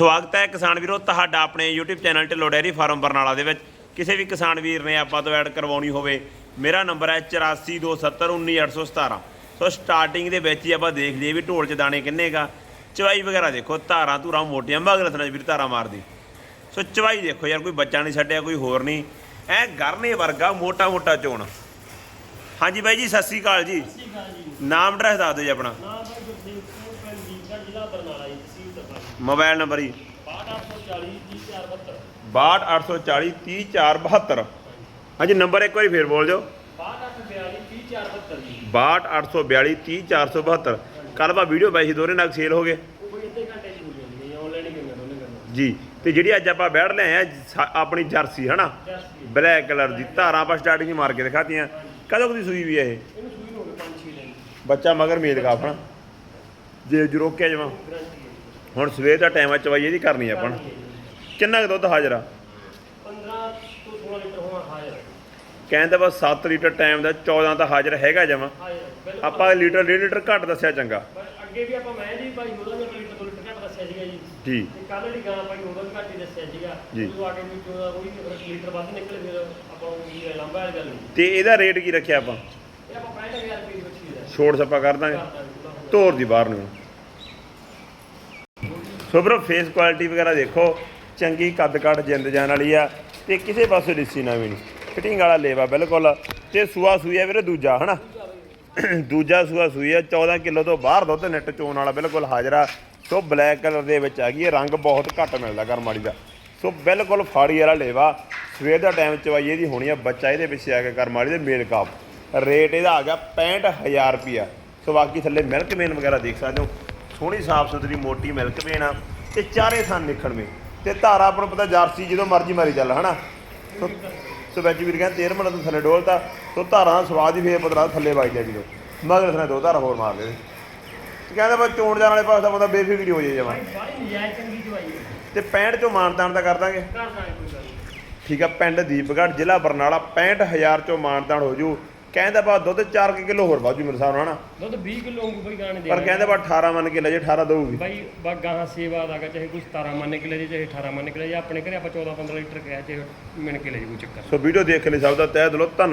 ਸਵਾਗਤ ਹੈ ਕਿਸਾਨ ਵੀਰੋ ਤੁਹਾਡਾ ਆਪਣੇ YouTube channel Dhillon dairy farm Barnala ਦੇ ਵਿੱਚ। ਕਿਸੇ ਵੀ ਕਿਸਾਨ ਵੀਰ ਨੇ ਆਪਾਂ ਤੋਂ ਐਡ ਕਰਵਾਉਣੀ ਹੋਵੇ ਮੇਰਾ ਨੰਬਰ ਹੈ 8427191817 ਸੋ ਸਟਾਰਟਿੰਗ ਦੇ ਵਿੱਚ ਹੀ ਆਪਾਂ ਦੇਖ ਲਈਏ ਵੀ ਢੋਲ ਚ ਦਾਣੇ ਕਿੰਨੇ ਗਾ। ਚਵਾਈ ਵਗੈਰਾ ਦੇਖੋ ਧਾਰਾਂ ਧੂਰਾਂ ਮੋਟੀਆਂ ਮਗਰ ਥਣਾ ਵੀਰ ਧਾਰਾਂ ਮਾਰਦੀ। ਸੋ ਚਵਾਈ ਦੇਖੋ ਯਾਰ ਕੋਈ ਬੱਚਾ ਨਹੀਂ ਛੱਡਿਆ ਕੋਈ ਹੋਰ ਨਹੀਂ। ਐ ਗਰਨੇ ਵਰਗਾ ਮੋਟਾ ਮੋਟਾ ਚੋਣ। ਹਾਂਜੀ ਬਾਈ ਜੀ ਸਤਿ ਸ੍ਰੀ ਅਕਾਲ ਜੀ। ਸਤਿ ਸ਼੍ਰੀ ਅਕਾਲ ਜੀ। ਨਾਮ ਐਡਰੈਸ ਦੱਸ ਦਿਓ ਜੀ ਆਪਣਾ ਨਾਮ ਹੈ ਗੁਰਦੀਪ ਸਿੰਘ ਪਿੰਡ ਦੀਪਗੜ੍ਹ ਜ਼ਿਲ੍ਹਾ ਬਰਨਾਲਾ ਜੀ ਤਹਿਸੀਲ ਤਰਪਾਲ ਮੋਬਾਈਲ ਨੰਬਰ ਜੀ। 6840 3472 62840 30472 ਹਾਂਜੀ, ਨੰਬਰ ਇੱਕ ਵਾਰੀ ਫੇਰ ਬੋਲ ਦਿਓ। 6842 3472 ਜੀ 62842 30472 ਕੱਲ ਬਾ ਵੀਡੀਓ ਪਾਈ ਸੀ, ਦੋਨੇ ਨਾਲ ਸੇਲ ਹੋ ਗਏ। ਜੀ, ਤੇ ਜਿਹੜੀ ਅੱਜ ਆਪਾਂ ਬੈਠ ਲਏ ਆ, ਸਾ- ਆਪਣੀ ਜਰਸੀ, ਹਨਾ? ਜਸਟ ਬਲੈਕ ਕਲਰ ਦੀ, ਧਾਰਾਂ ਆਪਾਂ ਸਟਾਰਟਿੰਗ ਮਾਰ ਕੇ ਦਿਖਾਤੀਆਂ। ਕਦੋਂ ਕੁ ਦੀ ਸੂਈ ਵੀ ਹੈ ਇਹ? ਬੱਚਾ ਮਗਰ ਮੇਲ ਕਾਫਣਾ ਜੇ ਜਰੋਕਿਆ ਜਮਾ ਗਰੰਟੀ ਹੁਣ ਸਵੇਰ ਦਾ ਟਾਈਮ ਆ ਚਵਾਈ ਇਹਦੀ ਕਰਨੀ ਆ ਆਪਾਂ। ਜੀ। ਕਿੰਨਾ ਕੁ ਦੁੱਧ ਹਾਜ਼ਰ ਆ? 15 ਤੋਂ 16 ਲੀਟਰ ਹੋਣਾ ਹਾਜ਼ਰ। ਕਹਿੰਦੇ ਬਸ 7 ਲੀਟਰ ਟਾਈਮ ਦਾ 14 ਤਾਂ ਹਾਜ਼ਰ ਹੈਗਾ ਜਮਾ। ਆਪਾਂ ਲੀਟਰ ਡੇਢ ਲੀਟਰ ਘੱਟ ਦੱਸਿਆ ਚੰਗਾ। ਅੱਗੇ ਵੀ ਆਪਾਂ ਮੈਂ ਜੀ ਭਾਈ ਉਹਦਾ ਵੀ ਲੀਟਰ ਲੀਟਰ ਘੱਟ ਦੱਸਿਆ ਸੀਗਾ ਜੀ। ਜੀ। ਤੇ ਕੱਲ ਜਿਹੜੀ ਗਾਂ ਭਾਈ ਉਹਦਾ ਵੀ ਘੱਟ ਹੀ ਦੱਸਿਆ ਸੀਗਾ। ਜੀ। ਉਦੋਂ ਆ ਕੇ ਵੀ ਚੋਦਾ ਕੋਈ ਲੀਟਰ ਵੱਧ ਨਿਕਲੇ ਫਿਰ ਆਪਾਂ ਉਹ ਕੀ ਲੰਬਾ ਵਾਲੀ ਗੱਲ ਤੇ ਇਹਦਾ ਰੇਟ ਕੀ ਰੱਖਿਆ ਆਪਾਂ? ਇਹ ਆਪਾਂ 65000 ਰੁਪਏ ਦੀ ਬੱਚੀ ਦਾ। ਛੋੜ ਸੱਪਾ ਕਰ ਦਾਂਗੇ। ਜੀ। ਧੋਰ ਦੀ ਬਾਹਰ ਨੂੰ। ਸੋ ਬਰੋ ਫੇਸ ਕੁਆਲਿਟੀ ਵਗੈਰਾ ਦੇਖੋ। ਚੰਗੀ ਕੱਦ ਕੱਟ ਜਿੰਦ ਜਾਣ ਵਾਲੀ ਆ। ਤੇ ਕਿਸੇ ਪਾਸੇ ਲਿੱਸੀ ਨਾ ਵੀ ਨਹੀਂ। ਫਿਟਿੰਗ ਵਾਲਾ ਲੇਵਾ ਬਿਲਕੁਲ। ਤੇ ਸੂਆ ਸੂਈ ਆ ਵੀਰੇ ਦੂਜਾ, ਹਨਾ? ਦੂਜਾ ਸੂਆ ਸੂਈ ਆ 14 ਕਿਲੋ ਤੋਂ ਬਾਹਰ ਦੁੱਧ ਨਿੱਟ ਚੋਣ ਵਾਲਾ ਬਿਲਕੁਲ ਹਾਜ਼ਰਾ ਸੋ ਬਲੈਕ ਕਲਰ ਦੇ ਵਿੱਚ ਆ ਗਈ ਹੈ ਰੰਗ ਬਹੁਤ ਘੱਟ ਮਿਲਦਾ ਕਰਮਾੜੀ ਦਾ। ਸੋ ਬਿਲਕੁਲ ਫਾੜੀ ਵਾਲਾ ਲੇਵਾ। ਸਵੇਰ ਦਾ ਟਾਈਮ ਚਵਾਈਏ ਦੀ ਹੋਣੀ ਆ, ਬੱਚਾ ਇਹਦੇ ਪਿੱਛੇ ਆ ਕੇ ਕਰਮਾੜੀ ਦੇ ਮੇਲ ਕਾਪ ਰੇਟ ਇਹਦਾ ਆ ਗਿਆ 65000 ਰੁਪਿਆ ਸੋ ਬਾਕੀ ਥੱਲੇ ਮਿਲਕ ਮੇਨ ਵਗੈਰਾ ਦੇਖ ਸਕਦੇ ਹੋ। ਸੋਹਣੀ ਸਾਫ਼ ਸੁਥਰੀ ਮੋਟੀ ਮਿਲਕ ਆ ਤੇ ਚਾਰੇ ਥਾਂ ਨਿਖੜਵੇਂ ਤੇ ਧਾਰਾ ਆਪਾਂ ਨੂੰ ਪਤਾ ਜਰਸੀ ਜਦੋਂ ਮਰਜ਼ੀ ਮਾਰੀ ਚੱਲ ਹਨਾ? ਸੋ ਵਿੱਚ ਵੀਰ ਕਹਿੰਦੇ 13 ਮਿੰਟ ਤੋਂ ਥੱਲੇ ਡੋਲਤਾ ਸੋ ਧਾਰਾਂ ਦਾ ਸਵਾਦ ਹੀ ਫੇਰ ਪਤਲਾ ਥੱਲੇ ਵੱਜ ਜਾ ਜਦੋਂ ਮਗਰ ਥਾਂ ਦੋ ਧਾਰਾ ਹੋਰ ਮਾਰ ਦੇ ਤੇ ਕਹਿੰਦਾ ਬਸ ਚੋਣ ਜਾਣ ਵਾਲੇ ਪਾਸੇ ਬੰਦਾ ਬੇਫਿਕਰੀ ਹੋ ਜਾਏ ਜਮਾ ਤੇ 65 ਚੋਂ ਮਾਨਤਾਨ ਦਾ ਕਰ ਦਾਂਗੇ। ਠੀਕ ਆ ਪਿੰਡ ਦੀਪਗੜ੍ਹ ਜ਼ਿਲ੍ਹਾ ਬਰਨਾਲਾ 65000 ਚੋਂ ਮਾਨਤਾਨ ਹੋ ਜੂ। ਕਹਿੰਦਾ ਬਾ ਦੁੱਧ 4 ਕਿਲੋ ਹੋਰ ਵਾਜੂ ਮੇਰੇ ਨਾਲ ਹਨਾ? ਦੁੱਧ 20 ਕਿਲੋ ਉਂਗੂ ਬਈ ਗਾਣੇ ਦੇ ਪਰ ਕਹਿੰਦੇ ਬਾ 18 ਮੰਨ ਕੇ ਲੈ ਜੇ 18 ਦਊਗੀ। ਬਾਈ ਬਾ ਗਾਹਾਂ ਸੇਵਾ ਦਾ ਗਾ ਚਾਹੇ ਕੋਈ 17 ਮੰਨ ਕੇ ਲੈ ਜੇ ਚਾਹੇ 18 ਮੰਨ ਕੇ ਲੈ ਜੇ ਆਪਣੇ ਘਰੇ ਆਪਾਂ 14 15 ਲੀਟਰ ਕਿਹਾ ਚਾਹੇ ਮਿਣ ਕੇ ਲੈ ਜੇ ਕੋਈ ਚੱਕਰ ਸੋ ਵੀਡੀਓ ਦੇਖਣ ਲਈ ਸਭ ਦਾ ਤਹਿ ਦਿਲੋਂ ਧੰਨਵਾਦ।